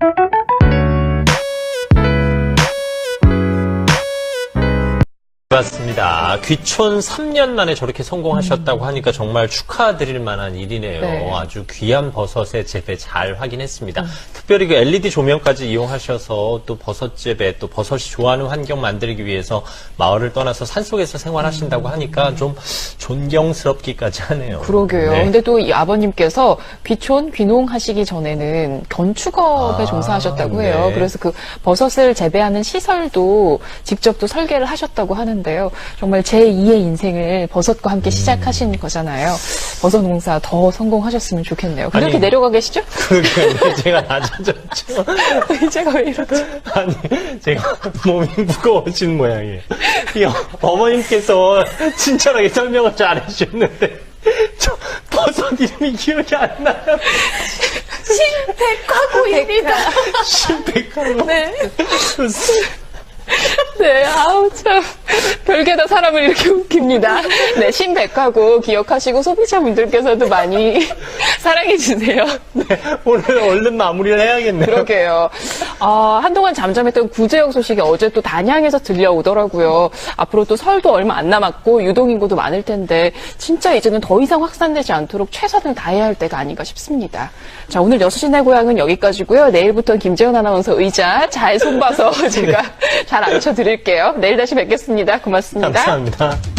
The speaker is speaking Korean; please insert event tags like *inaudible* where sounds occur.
Thank you. 맞습니다. 귀촌 3년 만에 저렇게 성공하셨다고 하니까 정말 축하드릴 만한 일이네요. 네. 아주 귀한 버섯의 재배 잘 확인했습니다. 특별히 그 LED 조명까지 이용하셔서 또 버섯 재배, 또 버섯이 좋아하는 환경 만들기 위해서 마을을 떠나서 산속에서 생활하신다고 하니까 좀 존경스럽기까지 하네요. 그러게요. 네. 근데 또 이 아버님께서 귀촌, 귀농 하시기 전에는 건축업에 아, 종사하셨다고 해요. 네. 그래서 그 버섯을 재배하는 시설도 직접 또 설계를 하셨다고 하는데 요. 정말 제2의 인생을 버섯과 함께 시작하신 거잖아요. 버섯 농사 더 성공하셨으면 좋겠네요. 근데 아니, 내려가 계시죠? *laughs* 그러니까 제가 낮아졌죠. *laughs* 제가 왜 이러지? 아니, 제가 몸이 무거워진 모양이에요. 이 어- 어머님께서 친절하게 설명을 잘 해주셨는데, 저 버섯 이름이 기억이 안 나요. 신백화고입니다. 신백하고. 네. 네, 아우, 참. 다 사람을 이렇게 웃깁니다. 네, 신백화고 기억하시고 소비자분들께서도 많이 *laughs* 사랑해주세요. 네, 오늘 얼른 마무리를 해야겠네요. 그러게요. 아, 한동안 잠잠했던 구제역 소식이 어제 또 단양에서 들려오더라고요. 앞으로 또 설도 얼마 안 남았고 유동인구도 많을 텐데 진짜 이제는 더 이상 확산되지 않도록 최선을 다해야 할 때가 아닌가 싶습니다. 자, 오늘 6시 내 고향은 여기까지고요. 내일부터 김재현 아나운서 의자 잘 손봐서 *laughs* 제가 잘 앉혀드릴게요. 내일 다시 뵙겠습니다. 고맙습니다. 감사합니다.